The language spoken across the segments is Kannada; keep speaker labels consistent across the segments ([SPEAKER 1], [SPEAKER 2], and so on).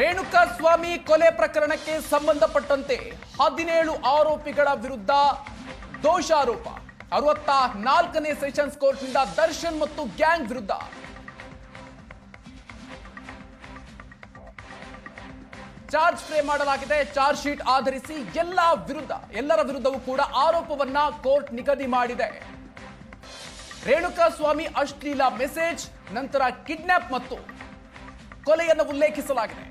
[SPEAKER 1] ರೇಣುಕಾ ಸ್ವಾಮಿ ಕೊಲೆ ಪ್ರಕರಣಕ್ಕೆ ಸಂಬಂಧಪಟ್ಟಂತೆ ಹದಿನೇಳು ಆರೋಪಿಗಳ ವಿರುದ್ಧ ದೋಷಾರೋಪ. ಅರವತ್ತ ನಾಲ್ಕನೇ ಸೆಷನ್ಸ್ ಕೋರ್ಟ್ನಿಂದ ದರ್ಶನ್ ಮತ್ತು ಗ್ಯಾಂಗ್ ವಿರುದ್ಧ. ಚಾರ್ಜ್ ಫ್ರೇಮ್ ಮಾಡಲಾಗಿದೆ. ಚಾರ್ಜ್ ಶೀಟ್ ಆಧರಿಸಿ ಎಲ್ಲ ವಿರುದ್ಧ, ಎಲ್ಲರ ವಿರುದ್ಧವೂ ಕೂಡ ಆರೋಪವನ್ನ ಕೋರ್ಟ್ ನಿಗದಿ ಮಾಡಿದೆ. ರೇಣುಕಾ ಸ್ವಾಮಿ ಅಶ್ಲೀಲ ಮೆಸೇಜ್, ನಂತರ ಕಿಡ್ನಾಪ್ ಮತ್ತು ಕೊಲೆಯನ್ನು ಉಲ್ಲೇಖಿಸಲಾಗಿದೆ.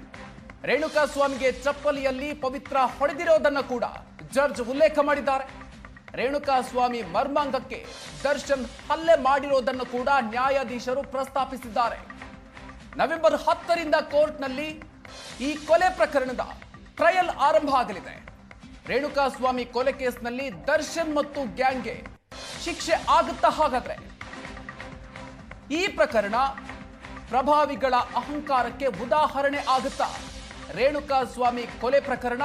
[SPEAKER 1] ರೇಣುಕಾ ಸ್ವಾಮಿಗೆ ಚಪ್ಪಲಿಯಲ್ಲಿ ಪವಿತ್ರ ಹೊಡೆದಿರೋದನ್ನ ಕೂಡ ಜಡ್ಜ್ ಉಲ್ಲೇಖ ಮಾಡಿದ್ದಾರೆ. ರೇಣುಕಾ ಸ್ವಾಮಿ ಮರ್ಮಾಂಗಕ್ಕೆ ದರ್ಶನ್ ಹಲ್ಲೆ ಮಾಡಿರೋದನ್ನು ಕೂಡ ನ್ಯಾಯಾಧೀಶರು ಪ್ರಸ್ತಾಪಿಸಿದ್ದಾರೆ. ನವೆಂಬರ್ ಹತ್ತರಿಂದ ಕೋರ್ಟ್ನಲ್ಲಿ ಈ ಕೊಲೆ ಪ್ರಕರಣದ ಟ್ರಯಲ್ ಆರಂಭ ಆಗಲಿದೆ. ರೇಣುಕಾ ಸ್ವಾಮಿ ಕೊಲೆ ಕೇಸ್ನಲ್ಲಿ ದರ್ಶನ್ ಮತ್ತು ಗ್ಯಾಂಗ್ಗೆ ಶಿಕ್ಷೆ ಆಗುತ್ತಾ ಹಾಗಾದ್ರೆ? ಈ ಪ್ರಕರಣ ಪ್ರಭಾವಿಗಳ ಅಹಂಕಾರಕ್ಕೆ ಉದಾಹರಣೆ ಆಗುತ್ತಾ? ರೇಣುಕಾ ಸ್ವಾಮಿ ಕೊಲೆ ಪ್ರಕರಣ.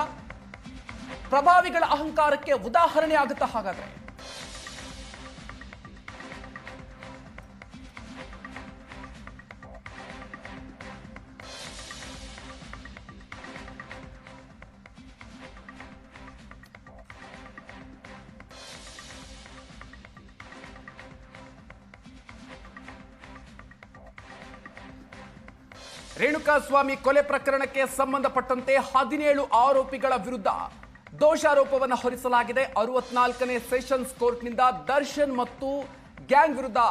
[SPEAKER 1] ಪ್ರಭಾವಿಗಳ ಅಹಂಕಾರಕ್ಕೆ ಉದಾಹರಣೆ ಆಗುತ್ತಾ ಹಾಗಾದ್ರೆ. ರೇಣುಕಾ ಸ್ವಾಮಿ ಕೊಲೆ ಪ್ರಕರಣಕ್ಕೆ ಸಂಬಂಧಪಟ್ಟಂತೆ ಹದಿನೇಳು ಆರೋಪಿಗಳ ವಿರುದ್ಧ ದೋಷಾರೋಪವನ್ನು ಹೊರಿಸಲಾಗಿದೆ. ಅರವತ್ನಾಲ್ಕನೇ ಸೆಷನ್ಸ್ ಕೋರ್ಟ್ನಿಂದ ದರ್ಶನ್ ಮತ್ತು ಗ್ಯಾಂಗ್ ವಿರುದ್ಧ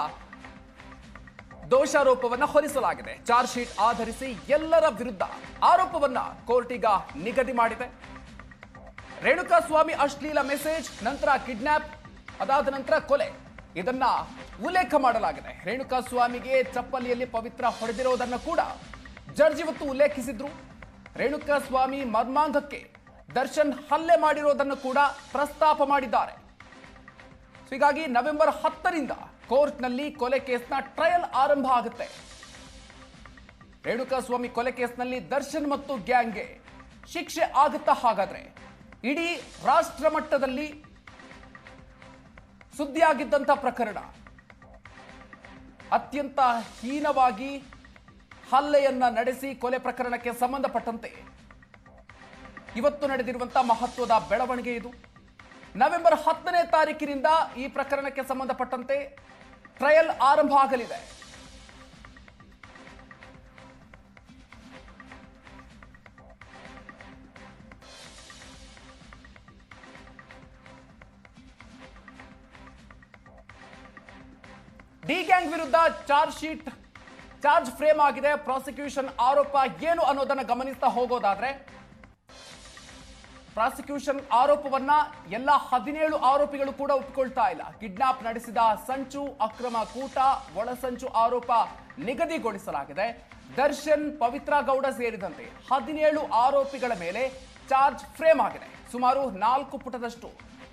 [SPEAKER 1] ದೋಷಾರೋಪವನ್ನು ಹೊರಿಸಲಾಗಿದೆ. ಚಾರ್ಜ್ ಶೀಟ್ ಆಧರಿಸಿ ಎಲ್ಲರ ವಿರುದ್ಧ ಆರೋಪವನ್ನು ಕೋರ್ಟ್ ಈಗ ನಿಗದಿ ಮಾಡಿದೆ. ರೇಣುಕಾಸ್ವಾಮಿ ಅಶ್ಲೀಲ ಮೆಸೇಜ್, ನಂತರ ಕಿಡ್ನಾಪ್, ಅದಾದ ನಂತರ ಕೊಲೆ. ಇದನ್ನ ಉಲ್ಲೇಖ ಮಾಡಲಾಗಿದೆ. ರೇಣುಕಾಸ್ವಾಮಿಗೆ ಚಪ್ಪಲಿಯಲ್ಲಿ ಪವಿತ್ರ ಹೊಡೆದಿರೋದನ್ನು ಕೂಡ ಜಡ್ಜ್ ಇವತ್ತು ಉಲ್ಲೇಖಿಸಿದ್ರು ರೇಣುಕಾ ಸ್ವಾಮಿ ಮರ್ಮಾಂಗಕ್ಕೆ ದರ್ಶನ್ ಹಲ್ಲೆ ಮಾಡಿರೋದನ್ನು ಕೂಡ ಪ್ರಸ್ತಾಪ ಮಾಡಿದ್ದಾರೆ. ಹೀಗಾಗಿ ನವೆಂಬರ್ ಹತ್ತರಿಂದ ಕೋರ್ಟ್ನಲ್ಲಿ ಕೊಲೆ ಕೇಸ್ನ ಟ್ರಯಲ್ ಆರಂಭ ಆಗುತ್ತೆ. ರೇಣುಕಾ ಸ್ವಾಮಿ ಕೊಲೆ ಕೇಸ್ನಲ್ಲಿ ದರ್ಶನ್ ಮತ್ತು ಗ್ಯಾಂಗ್ಗೆ ಶಿಕ್ಷೆ ಆಗುತ್ತಾ ಹಾಗಾದ್ರೆ ಇಡೀ ರಾಷ್ಟ್ರ ಮಟ್ಟದಲ್ಲಿ ಸುದ್ದಿಯಾಗಿದ್ದಂಥ ಪ್ರಕರಣ. ಅತ್ಯಂತ ಹೀನವಾಗಿ ಹಲ್ಲೆಯನ್ನ ನಡೆಸಿ ಕೊಲೆ ಪ್ರಕರಣಕ್ಕೆ ಸಂಬಂಧಪಟ್ಟಂತೆ. ಇವತ್ತು ನಡೆದಿರುವಂತಹ ಮಹತ್ವದ ಬೆಳವಣಿಗೆ ಇದು. ನವೆಂಬರ್ ಹತ್ತನೇ ತಾರೀಕಿನಿಂದ ಈ ಪ್ರಕರಣಕ್ಕೆ ಸಂಬಂಧಪಟ್ಟಂತೆ ಟ್ರಯಲ್ ಆರಂಭ ಆಗಲಿದೆ. ಡಿ ಗ್ಯಾಂಗ್ ವಿರುದ್ಧ ಚಾರ್ಜ್ ಶೀಟ್ ಚಾರ್ಜ್ ಫ್ರೇಮ್ ಆಗಿದೆ, ಪ್ರಾಸಿಕ್ಯೂಷನ್ ಆರೋಪ ಏನು ಅನ್ನೋದನ್ನ ಗಮನಿಸ್ತಾ ಹೋಗೋದಾದ್ರೆ, ಪ್ರಾಸಿಕ್ಯೂಷನ್ ಆರೋಪವನ್ನ ಎಲ್ಲ ಹದಿನೇಳು ಆರೋಪಿಗಳು ಕೂಡ ಒಪ್ಪಿಕೊಳ್ತಾ ಇಲ್ಲ. ಕಿಡ್ನಾಪ್ ನಡೆಸಿದ ಸಂಚು, ಅಕ್ರಮ ಕೂಟ, ಒಳಸಂಚು ಆರೋಪ ನಿಗದಿಗೊಳಿಸಲಾಗಿದೆ. ದರ್ಶನ್, ಪವಿತ್ರ ಗೌಡ ಸೇರಿದಂತೆ ಹದಿನೇಳು ಆರೋಪಿಗಳ ಮೇಲೆ ಚಾರ್ಜ್ ಫ್ರೇಮ್ ಆಗಿದೆ. ಸುಮಾರು ನಾಲ್ಕು ಪುಟದಷ್ಟು.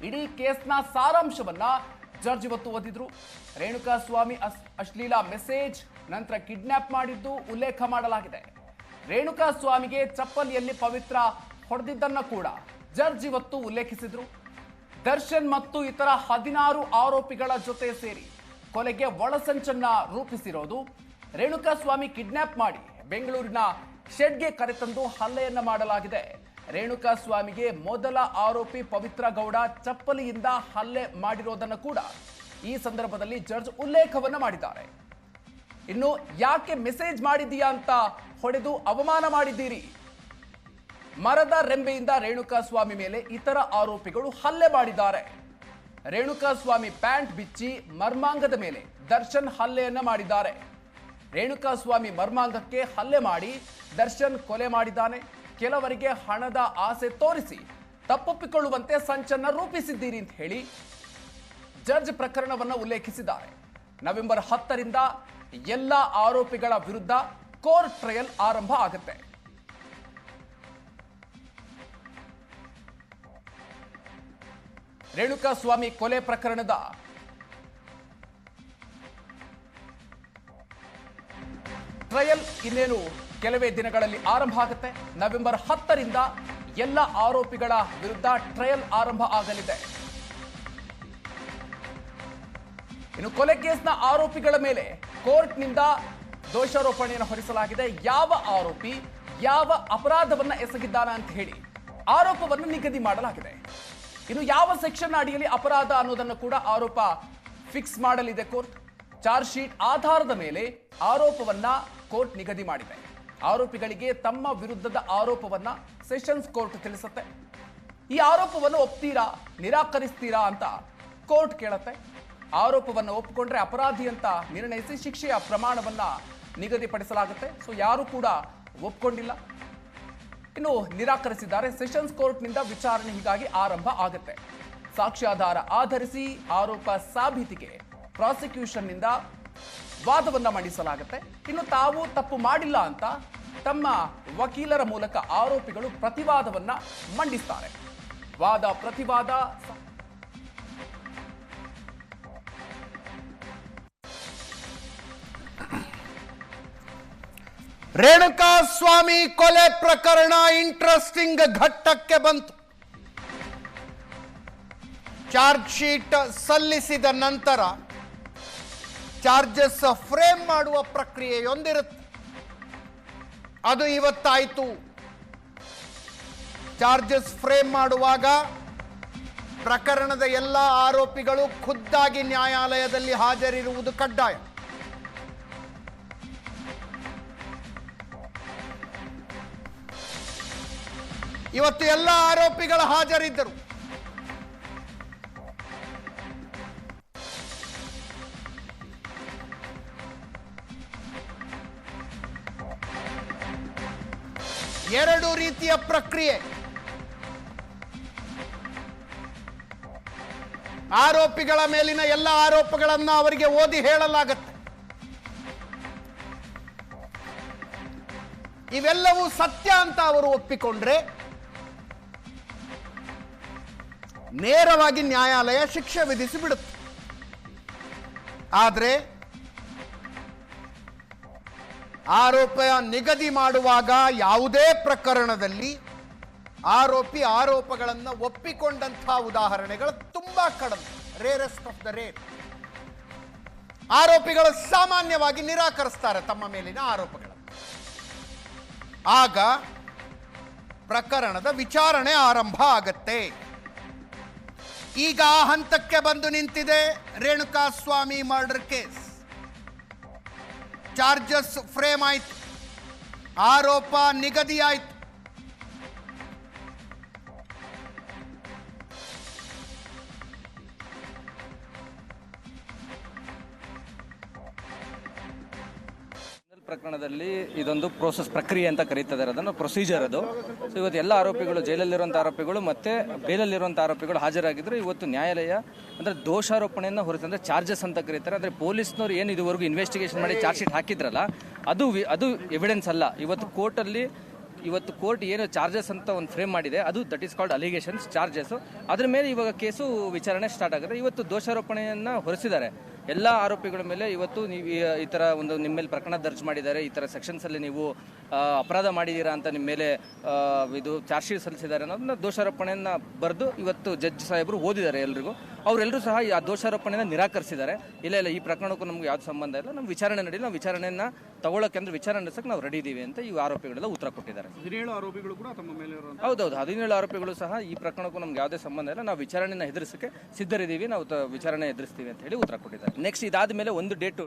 [SPEAKER 1] ಇಡೀ ಕೇಸ್ನ ಸಾರಾಂಶವನ್ನ ಜಡ್ಜ್ ಇವತ್ತು ಓದಿದ್ರು. ರೇಣುಕಾ ಸ್ವಾಮಿ ಅಶ್ಲೀಲ ಮೆಸೇಜ್, ನಂತರ ಕಿಡ್ನಾಪ್ ಮಾಡಿದ್ದು ಉಲ್ಲೇಖ ಮಾಡಲಾಗಿದೆ. ರೇಣುಕಾ ಸ್ವಾಮಿಗೆ ಚಪ್ಪಲಿಯಲ್ಲಿ ಪವಿತ್ರ ಹೊಡೆದಿದ್ದನ್ನ ಕೂಡ ಜಾರ್ಜ್ ಇವತ್ತು ಉಲ್ಲೇಖಿಸಿದ್ರು. ದರ್ಶನ್ ಮತ್ತು ಇತರ ಹದಿನಾರು ಆರೋಪಿಗಳ ಜೊತೆ ಸೇರಿ ಕೊಲೆಗೆ ಒಳಸಂಚನ್ನ ರೂಪಿಸಿರೋದು. ರೇಣುಕಾ ಸ್ವಾಮಿ ಕಿಡ್ನಾಪ್ ಮಾಡಿ ಬೆಂಗಳೂರಿನ ಶೆಡ್ಗೆ ಕರೆತಂದು ಹಲ್ಲೆಯನ್ನ ಮಾಡಲಾಗಿದೆ. ರೇಣುಕಾ ಸ್ವಾಮಿಗೆ ಮೊದಲ ಆರೋಪಿ ಪವಿತ್ರ ಗೌಡ ಚಪ್ಪಲಿಯಿಂದ ಹಲ್ಲೆ ಮಾಡಿರೋದನ್ನು ಕೂಡ ಈ ಸಂದರ್ಭದಲ್ಲಿ ಜಡ್ಜ್ ಉಲ್ಲೇಖವನ್ನು ಮಾಡಿದ್ದಾರೆ. ಇನ್ನು ಯಾಕೆ ಮೆಸೇಜ್ ಮಾಡಿದೀಯಾ ಅಂತ ಹೊಡೆದು ಅವಮಾನ ಮಾಡಿದ್ದೀರಿ? ಮರದ ರೆಂಬೆಯಿಂದ ರೇಣುಕಾ ಸ್ವಾಮಿ ಮೇಲೆ ಇತರ ಆರೋಪಿಗಳು ಹಲ್ಲೆ ಮಾಡಿದ್ದಾರೆ. ರೇಣುಕಾ ಸ್ವಾಮಿ ಪ್ಯಾಂಟ್ ಬಿಚ್ಚಿ ಮರ್ಮಾಂಗದ ಮೇಲೆ ದರ್ಶನ್ ಹಲ್ಲೆಯನ್ನು ಮಾಡಿದ್ದಾರೆ. ರೇಣುಕಾ ಸ್ವಾಮಿ ಮರ್ಮಾಂಗಕ್ಕೆ ಹಲ್ಲೆ ಮಾಡಿ ದರ್ಶನ್ ಕೊಲೆ ಮಾಡಿದ್ದಾನೆ. ಕೆಲವರಿಗೆ ಹಣದ ಆಸೆ ತೋರಿಸಿ ತಪ್ಪೊಪ್ಪಿಕೊಳ್ಳುವಂತೆ ಸಂಚನ್ನ ರೂಪಿಸಿದ್ದೀರಿ ಅಂತ ಹೇಳಿ ಜಡ್ಜ್ ಪ್ರಕರಣವನ್ನು ಉಲ್ಲೇಖಿಸಿದ್ದಾರೆ. ನವೆಂಬರ್ ಹತ್ತರಿಂದ ಎಲ್ಲ ಆರೋಪಿಗಳ ವಿರುದ್ಧ ಕೋರ್ಟ್ ಟ್ರಯಲ್ ಆರಂಭ ಆಗುತ್ತೆ. ರೇಣುಕಾ ಸ್ವಾಮಿ ಕೊಲೆ ಪ್ರಕರಣದ ಟ್ರಯಲ್ ಇನ್ನೇನು? ಕೆಲವೇ ದಿನಗಳಲ್ಲಿ ಆರಂಭ ಆಗುತ್ತೆ. ನವೆಂಬರ್ ಹತ್ತರಿಂದ ಎಲ್ಲ ಆರೋಪಿಗಳ ವಿರುದ್ಧ ಟ್ರಯಲ್ ಆರಂಭ ಆಗಲಿದೆ. ಇನ್ನು ಕೊಲೆ ಕೇಸ್ನ ಆರೋಪಿಗಳ ಮೇಲೆ ಕೋರ್ಟ್ನಿಂದ ದೋಷಾರೋಪಣೆಯನ್ನು ಹೊರಿಸಲಾಗಿದೆ. ಯಾವ ಆರೋಪಿ, ಯಾವ ಅಪರಾಧವನ್ನ ಎಸಗಿದ್ದಾನ ಅಂತ ಹೇಳಿ ಆರೋಪವನ್ನು ನಿಗದಿ ಮಾಡಲಾಗಿದೆ. ಇನ್ನು ಯಾವ ಸೆಕ್ಷನ್ ಅಡಿಯಲ್ಲಿ ಅಪರಾಧ ಅನ್ನೋದನ್ನು ಕೂಡ ಆರೋಪ ಫಿಕ್ಸ್ ಮಾಡಲಿದೆ ಕೋರ್ಟ್. ಚಾರ್ಜ್ ಶೀಟ್ ಆಧಾರದ ಮೇಲೆ ಆರೋಪವನ್ನ ಕೋರ್ಟ್ ನಿಗದಿ ಮಾಡಿದೆ. ಆರೋಪಿಗಳಿಗೆ ತಮ್ಮ ವಿರುದ್ಧದ ಆರೋಪವನ್ನ ಸೆಷನ್ಸ್ ಕೋರ್ಟ್ ತಿಳಿಸುತ್ತೆ. ಈ ಆರೋಪವನ್ನು ಒಪ್ತೀರಾ, ನಿರಾಕರಿಸ್ತೀರಾ ಅಂತ ಕೋರ್ಟ್ ಕೇಳತ್ತೆ. ಆರೋಪವನ್ನು ಒಪ್ಪಿಕೊಂಡ್ರೆ ಅಪರಾಧಿ ಅಂತ ನಿರ್ಣಯಿಸಿ ಶಿಕ್ಷೆಯ ಪ್ರಮಾಣವನ್ನ ನಿಗದಿಪಡಿಸಲಾಗುತ್ತೆ. ಸೊ ಯಾರು ಕೂಡ ಒಪ್ಕೊಂಡಿಲ್ಲ. ಇನ್ನು ನಿರಾಕರಿಸಿದ್ದಾರೆ. ಸೆಷನ್ಸ್ ಕೋರ್ಟ್ನಿಂದ ವಿಚಾರಣೆ ಹೀಗಾಗಿ ಆರಂಭ ಆಗುತ್ತೆ. ಸಾಕ್ಷ್ಯಾಧಾರ ಆಧರಿಸಿ ಆರೋಪ ಸಾಬೀತಿಗೆ ಪ್ರಾಸಿಕ್ಯೂಷನ್ನಿಂದ ವಾದವನ್ನ ಮಂಡಿಸಲಾಗುತ್ತೆ. ಇನ್ನು ತಾವು ತಪ್ಪು ಮಾಡಿಲ್ಲ ಅಂತ ತಮ್ಮ ವಕೀಲರ ಮೂಲಕ ಆರೋಪಿಗಳು ಪ್ರತಿವಾದವನ್ನ ಮಂಡಿಸ್ತಾರೆ. ವಾದ ಪ್ರತಿವಾದ
[SPEAKER 2] ರೇಣುಕಾ ಸ್ವಾಮಿ ಕೊಲೆ ಪ್ರಕರಣ ಇಂಟ್ರೆಸ್ಟಿಂಗ್ ಘಟ್ಟಕ್ಕೆ ಬಂತು. ಚಾರ್ಜ್ ಶೀಟ್ ಸಲ್ಲಿಸಿದ ನಂತರ ಚಾರ್ಜಸ್ ಫ್ರೇಮ್ ಮಾಡುವ ಪ್ರಕ್ರಿಯೆಯೊಂದಿರುತ್ತೆ. ಅದು ಇವತ್ತಾಯಿತು. ಚಾರ್ಜಸ್ ಫ್ರೇಮ್ ಮಾಡುವಾಗ ಪ್ರಕರಣದ ಎಲ್ಲ ಆರೋಪಿಗಳು ಖುದ್ದಾಗಿ ನ್ಯಾಯಾಲಯದಲ್ಲಿ ಹಾಜರಿರುವುದು ಕಡ್ಡಾಯ. ಇವತ್ತು ಎಲ್ಲ ಆರೋಪಿಗಳು ಹಾಜರಿದ್ದರು. ಎರಡು ರೀತಿಯ ಪ್ರಕ್ರಿಯೆ. ಆರೋಪಿಗಳ ಮೇಲಿನ ಎಲ್ಲ ಆರೋಪಗಳನ್ನು ಅವರಿಗೆ ಓದಿ ಹೇಳಲಾಗುತ್ತೆ. ಇವೆಲ್ಲವೂ ಸತ್ಯ ಅಂತ ಅವರು ಒಪ್ಪಿಕೊಂಡ್ರೆ ನೇರವಾಗಿ ನ್ಯಾಯಾಲಯ ಶಿಕ್ಷೆ ವಿಧಿಸಿ ಬಿಡುತ್ತೆ ಆದರೆ ಆರೋಪ ನಿಗದಿ ಮಾಡುವಾಗ ಯಾವುದೇ ಪ್ರಕರಣದಲ್ಲಿ ಆರೋಪಿ ಆರೋಪಗಳನ್ನು ಒಪ್ಪಿಕೊಂಡಂತಹ ಉದಾಹರಣೆಗಳು ತುಂಬಾ ಕಡಿಮೆ. ರೇರೆಸ್ಟ್ ಆಫ್ ದ ರೇರ್ ಆರೋಪಿಗಳು ಸಾಮಾನ್ಯವಾಗಿ ನಿರಾಕರಿಸ್ತಾರೆ ತಮ್ಮ ಮೇಲಿನ ಆರೋಪಗಳನ್ನು. ಆಗ ಪ್ರಕರಣದ ವಿಚಾರಣೆ ಆರಂಭ ಆಗತ್ತೆ. ಈಗ ಆ ಹಂತಕ್ಕೆ ಬಂದು ನಿಂತಿದೆ Renukaswamy murder case charges frame ಆಯ್ತು. ಆರೋಪ ನಿಗದಿಯಾಯಿತು.
[SPEAKER 3] ಪ್ರಕರಣದಲ್ಲಿ ಇದೊಂದು ಪ್ರೋಸೆಸ್ ಪ್ರಕ್ರಿಯೆ ಅಂತ ಕರೀತಿದ್ದಾರೆ ಅದನ್ನು ಪ್ರೊಸೀಜರ್ ಅದು. ಸೊ ಇವತ್ತು ಎಲ್ಲ ಆರೋಪಿಗಳು ಜೈಲಲ್ಲಿರುವಂಥ ಆರೋಪಿಗಳು ಮತ್ತೆ ಬೇಲಲ್ಲಿರುವಂಥ ಆರೋಪಿಗಳು ಹಾಜರಾಗಿದ್ರು. ಇವತ್ತು ನ್ಯಾಯಾಲಯ ಅಂದರೆ ದೋಷಾರೋಪಣೆಯನ್ನು ಹೊರತು ಅಂದರೆ ಚಾರ್ಜಸ್ ಅಂತ ಕರೀತಾರೆ. ಅಂದರೆ ಪೊಲೀಸ್ನವರು ಏನು ಇದುವರೆಗೂ ಇನ್ವೆಸ್ಟಿಗೇಷನ್ ಮಾಡಿ ಚಾರ್ಜ್ ಶೀಟ್ ಹಾಕಿದ್ರಲ್ಲ, ಅದು ಅದು ಎವಿಡೆನ್ಸ್ ಅಲ್ಲ. ಇವತ್ತು ಕೋರ್ಟಲ್ಲಿ, ಇವತ್ತು ಕೋರ್ಟ್ ಏನು ಚಾರ್ಜಸ್ ಅಂತ ಒಂದು ಫ್ರೇಮ್ ಮಾಡಿದೆ. ಅದು that is called allegations charges ಅದ್ರ ಮೇಲೆ ಇವಾಗ ಕೇಸು ವಿಚಾರಣೆ ಸ್ಟಾರ್ಟ್ ಆಗುತ್ತೆ ಇವತ್ತು ದೋಷಾರೋಪಣೆಯನ್ನು ಹೊರಿಸಿದ್ದಾರೆ. ಎಲ್ಲ ಆರೋಪಿಗಳ ಮೇಲೆ ಇವತ್ತು ನೀವು ಈ- ಥರ ಒಂದು ನಿಮ್ಮ ಮೇಲೆ ಪ್ರಕರಣ ದರ್ಜ್ ಮಾಡಿದ್ದಾರೆ, ಈ ಥರ ಸೆಕ್ಷನ್ಸ್ ಅಲ್ಲಿ ನೀವು ಅಪರಾಧ ಮಾಡಿದ್ದೀರಾ ಅಂತ ನಿಮ್ಮ ಮೇಲೆ ಇದು ಚಾರ್ಜ್ ಶೀಟ್ ಸಲ್ಲಿಸಿದ್ದಾರೆ ಅನ್ನೋದನ್ನ ದೋಷಾರೋಪಣೆಯನ್ನು ಬರೆದು ಇವತ್ತು ಜಡ್ಜ್ ಸಾಹೇಬರು ಓದಿದ್ದಾರೆ ಎಲ್ರಿಗೂ. ಅವರೆಲ್ಲರೂ ಸಹ ಈ ಆ ದೋಷಾರೋಪಣೆಯನ್ನ ನಿರಾಕರಿಸಿದ್ದಾರೆ. ಇಲ್ಲ ಇಲ್ಲ ಈ ಪ್ರಕರಣಕ್ಕೂ ನಮ್ಗೆ ಯಾವ್ದು ಸಂಬಂಧ ಇಲ್ಲ. ನಮ್ಮ ವಿಚಾರಣೆ ನಡೀಲಿ. ನಾವು ವಿಚಾರಣೆಯನ್ನ ತಗೊಳಕ್ಕೆ ಅಂದ್ರೆ ವಿಚಾರಣೆ ನಡೆಸಕ್ಕೆ ನಾವು ರೆಡಿ ಇದ್ದೀವಿ ಅಂತ ಈ ಆರೋಪಿಗಳೆಲ್ಲ ಉತ್ತರ ಕೊಟ್ಟಿದ್ದಾರೆ.
[SPEAKER 4] ಹದಿನೇಳು ಆರೋಪಿಗಳು ಕೂಡ ತಮ್ಮ ಮೇಲೆ
[SPEAKER 3] ಹೌದೌದು. ಹದಿನೇಳು ಆರೋಪಿಗಳು ಸಹ ಈ ಪ್ರಕರಣಕ್ಕೂ ನಮ್ಗೆ ಯಾವುದೇ ಸಂಬಂಧ ಇಲ್ಲ. ನಾವು ವಿಚಾರಣೆನ ಎದುರಿಸಕ್ಕೆ ಸಿದ್ಧರಿದ್ದೀವಿ. ನಾವು ವಿಚಾರಣೆ ಎದುರಿಸ್ತೀವಿ ಅಂತ ಹೇಳಿ ಉತ್ತರ ಕೊಟ್ಟಿದ್ದಾರೆ. ನೆಕ್ಸ್ಟ್ ಇದಾದ ಮೇಲೆ ಒಂದು ಡೇಟು